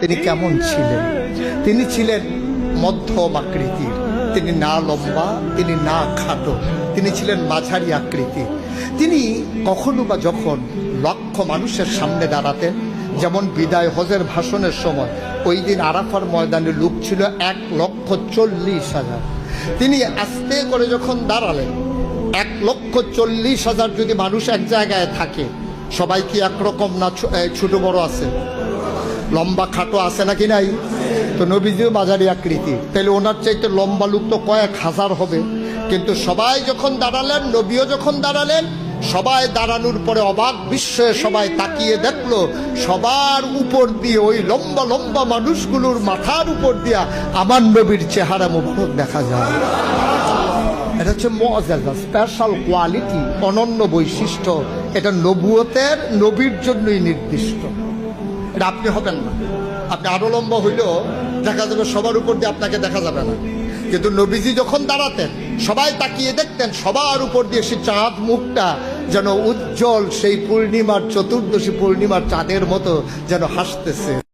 তিনি কেমন ছিলেন? তিনি ছিলেন মধ্যম আকৃতির। তিনি না লম্বা, তিনি না খাটো। তিনি ছিলেন মাঝারি আকৃতি তিনি কখনো বা যখন লক্ষ মানুষের সামনে দাঁড়াতেন, যেমন বিদায় হজের ভাষণের সময়, ওই দিন আরাফার ময়দানে লোক ছিল এক লক্ষ চল্লিশ হাজার। তিনি আস্তে করে যখন দাঁড়ালেন, এক লক্ষ চল্লিশ হাজার যদি মানুষ এক জায়গায় থাকে, সবাই কি একরকম না ছোট বড় আছে? লম্বা খাটো আছে নাকি নাই? তো নবীজিও মাঝারি আকৃতি। তাহলে ওনার চাইতে লম্বা লোক তো কয়েক হাজার হবে। কিন্তু সবাই যখন দাঁড়ালেন, নবীও যখন দাঁড়ালেন, সবাই দাঁড়ানোর পরে অবাক বিস্ময়ে সবাই তাকিয়ে দেখল, সবার উপর দিয়ে ওই লম্বা লম্বা মানুষগুলোর মাথার উপর দিয়া আমার নবীর চেহারা মুবারক দেখা যায়। এটা হচ্ছে মজাজা স্পেশাল কোয়ালিটি অনন্য বৈশিষ্ট্য। এটা নবুয়তের, নবীর জন্যই নির্দিষ্ট। এটা আপনি হবেন না। আপনি আরলম্ব লম্বা হইলেও দেখা যাবে সবার উপর দিয়ে আপনাকে দেখা যাবে না। কিন্তু নবীজি যখন দাঁড়াতেন, সবাই তাকিয়ে দেখতেন, সবার উপর দিয়ে সে চাঁদ মুখটা যেন উজ্জ্বল, সেই পূর্ণিমার, চতুর্দশী পূর্ণিমার চাঁদের মতো যেন হাসতেছে।